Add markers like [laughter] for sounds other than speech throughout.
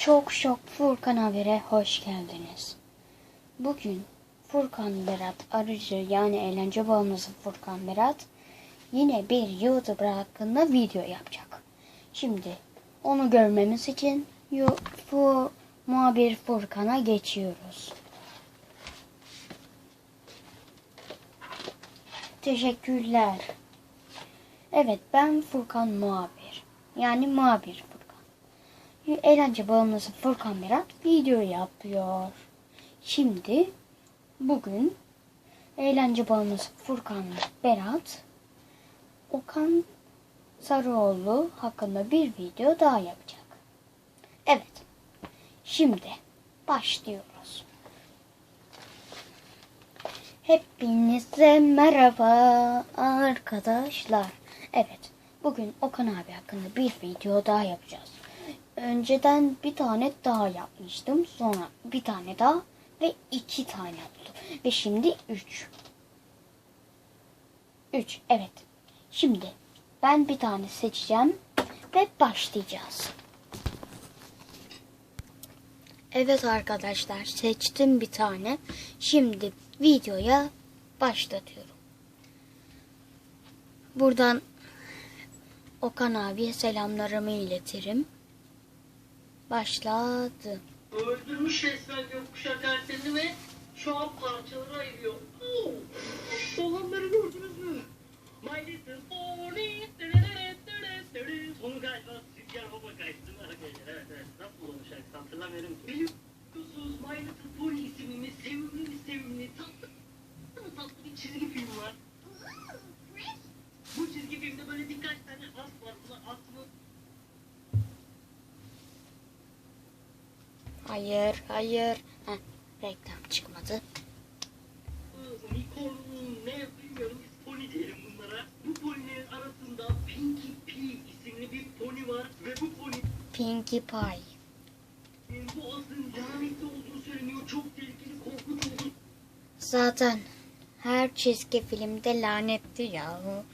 Şok Şok Furkan Haber'e hoş geldiniz. Bugün Furkan Berat arıcı yani eğlence bağımlısı Furkan Berat yine bir YouTuber hakkında video yapacak. Şimdi onu görmemiz için fu, muhabir Furkan'a geçiyoruz. Teşekkürler. Evet ben Furkan muhabir. Yani muhabir. Eğlence bağımlısı Furkan Berat video yapıyor. Şimdi bugün eğlence bağımlısı Furkan Berat Okan Sarıoğlu hakkında bir video daha yapacak. Evet. Şimdi başlıyoruz. Hepinize merhaba arkadaşlar. Evet, bugün Okan abi hakkında bir video daha yapacağız. Önceden bir tane daha yapmıştım. Sonra bir tane daha ve iki tane oldu. Ve şimdi üç. Üç, evet. Şimdi ben bir tane seçeceğim ve başlayacağız. Evet arkadaşlar seçtim bir tane. Şimdi videoya başlatıyorum. Buradan Okan abiye selamlarımı iletirim. Başladı. Öldürmüş resmen gökkuşağı karakterini ve şu an parçalara ayırıyor. Olanları gördünüz mü? My Little Pony. Sonu galiba kaçtı mı arkadaşlar? Evet evet. Nasıl olmuş şarkısı hatırlamıyorum. Biliyorsunuz My Little Pony isimli sevimli sevimli tatlı tatlı bir çizgi film var. Bu çizgi filmde böyle birkaç tane as var. Bunlar as mı? Hayır, hayır. Heh, reklam çıkmadı. unicorn ne bilmiyorum biz pony diyelim bunlara. Bu ponilerin arasında Pinky Pie isimli bir pony var ve bu poninin Pinkie Pie. bu lanetli olduğu söyleniyor. Çok tehlikeli, korkunç olduğu Zaten her çizgi filmde lanetli yahu.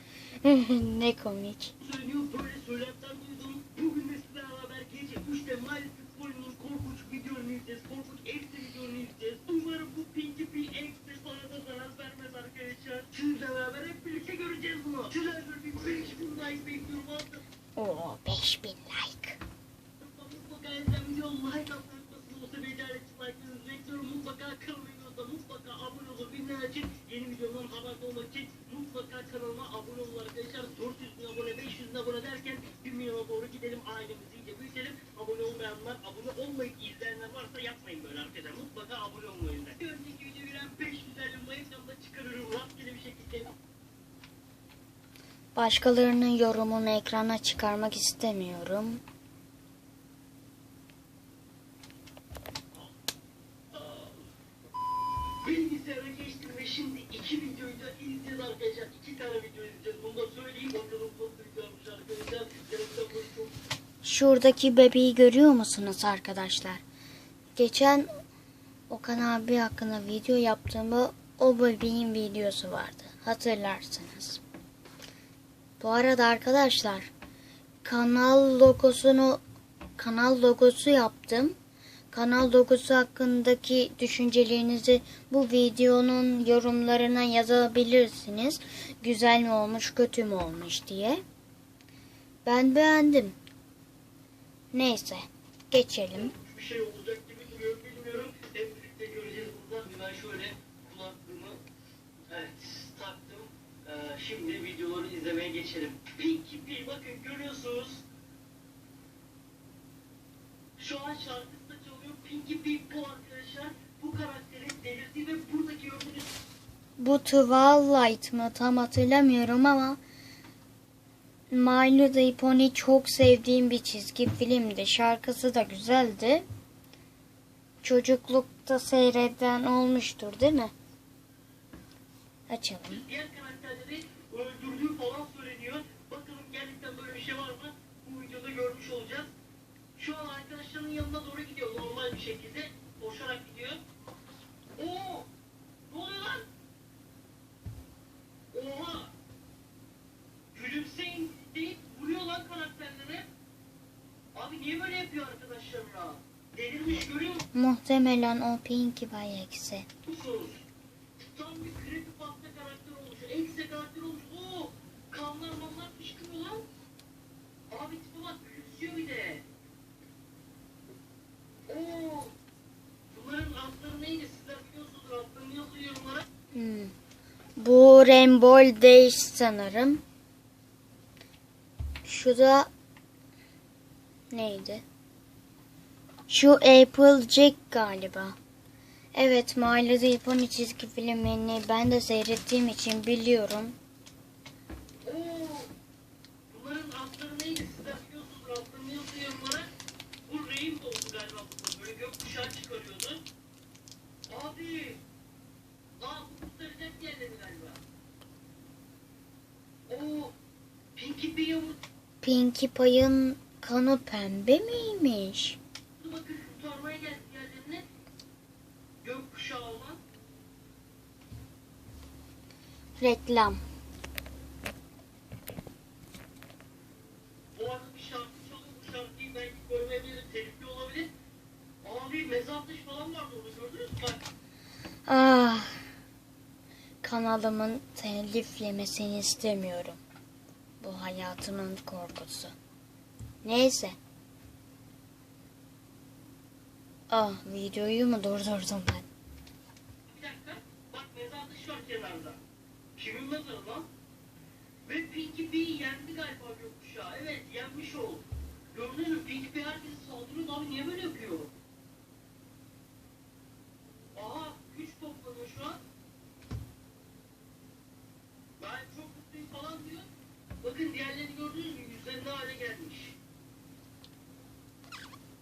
[laughs] ne komik. söyleniyor. Böyle söylentiler duydum. Bugün de sizlerle beraber gece 3'te My Videolarını izleyeceğiz. Korkunç ekstra videolarını izleyeceğiz. Umarım bu Pinky Pie ekstra sana da zarar vermez arkadaşlar. Sizle beraber hep birlikte göreceğiz bunu. Böyle bir 5000 like bekliyorum. Artık Oo 5000 like. Mutlaka izleyen video like atmayı unutmasın. Olsa beylerle like'ınızı bekliyorum. Mutlaka kanalıma mutlaka abone olun. Binler için yeni videomdan haberdar olmak için mutlaka kanalıma abone olun arkadaşlar. 400 bin abone, 500 bin abone derken 1 milyona doğru gidelim. Ailemizi iyice büyütelim. Abone olmayanlar, abone Başkalarının yorumunu ekrana çıkarmak istemiyorum. Bilgisayara geçtim ve şimdi iki videoyu da izleyeceğiz arkadaşlar. İki tane video izleyeceğiz. Bunu da söyleyeyim bakalım nasıl güzelmiş arkadaşlar. Şuradaki bebeği görüyor musunuz arkadaşlar? Geçen Okan abi hakkında video yaptığımda o bebeğin videosu vardı. Hatırlarsınız. Bu arada arkadaşlar kanal logosunu kanal logosu yaptım. Kanal logosu hakkındaki düşüncelerinizi bu videonun yorumlarına yazabilirsiniz. Güzel mi olmuş, kötü mü olmuş diye. Ben beğendim. Neyse, geçelim. bir şey olacak şimdi videoları izlemeye geçelim. Pinky Pie bakın görüyorsunuz. Şu an şarkısı da çalıyor. Pinky Pie bu arkadaşlar. Bu karakterin delirdiği ve buradaki gördüğünüz Bu Twilight mı tam hatırlamıyorum ama My Little Pony çok sevdiğim bir çizgi filmdi. Şarkısı da güzeldi. Çocuklukta seyreden olmuştur değil mi? Açalım. diğer karakterleri öldürdüğü falan söyleniyor. Bakalım gerçekten böyle bir şey var mı? Bu videoda görmüş olacağız. Şu an arkadaşlarının yanına doğru gidiyor normal bir şekilde. Koşarak gidiyor. Oo! Ne oluyor lan? Oha! Gülümseyin deyip vuruyor lan karakterlere. Abi niye böyle yapıyor arkadaşlarına? delirmiş görüyor Muhtemelen o Pinkie Pie eksi. musunuz? Tam bir creepypasta karakter olmuş. Exe karakter olmuş. Oo, kanlar manlar fışkırıyor lan. Abi tipe bak gülümsüyor bir de. Oo, bunların adları neydi? Sizler biliyorsunuz. Adlarını yazın yorumlara. Hmm. Bu Rainbow Dash sanırım. Şu da neydi? Şu Applejack galiba. Evet, Little Pony çizgi filmini ben de seyrettiğim için biliyorum. Oo, bunların adları neydi? Sizler biliyorsunuz. Adlarını yazın yorumlara. Bu Rainbow'du galiba. bu. Böyle gökkuşağı çıkarıyordu. Abi. Aa bu kurtaracak diğerleri galiba. Oo. Pinky bir yavru. Pinkie Pie'ın kanı pembe miymiş? Bakın kurtarmaya geldi diğerlerine. Gökkuşağı olan. Reklam. Bu arada bir şarkı çalıyor. Bu şarkıyı belki görmeyebilir. Telifli olabilir. Abi mezar taşı falan vardı orada gördünüz mü? Bak. Ah. Kanalımın telif yemesini istemiyorum. Bu hayatımın korkusu. Neyse. Ah videoyu mu durdurdum ben? Bir dakika. Bak mezar taşı var kenarda. Kimin mezarı lan? Ve Pinky B'yi yendi galiba gökkuşağı. Evet yenmiş o. Gördünüz mü? Pinky B herkese saldırıyor. Abi niye böyle yapıyor? Aha güç toplanıyor şu an. Ben çok mutluyum falan diyor. Bakın diğerlerini gördünüz mü? Yüzlerinde hale gelmiş.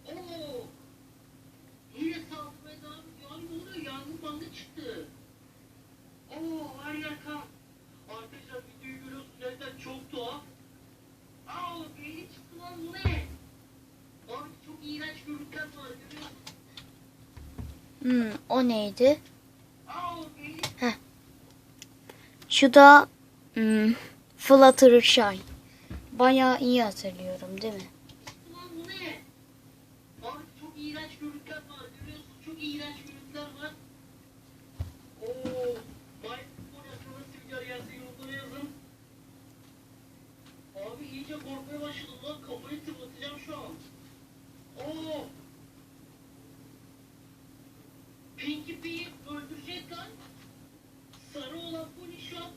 Oo! Yine saldırmaya devam ediyor. Abi ne oluyor? Yangın mangın çıktı. Oo her yer kan. Arkadaşlar videoyu görüyorsunuz. Gerçekten çok tuhaf. Aa beyni çıktı lan bu ne? Abi çok iğrenç görüntüler var görüyor musun? Hmm, o neydi? Beyni Şu da hmm, Fluttershy. Bayağı iyi hatırlıyorum değil mi? korkmaya başladım lan. Kafayı tırlatacağım şu an. Oo. Pinky P'yi öldürecek lan. Sarı olan pony şu an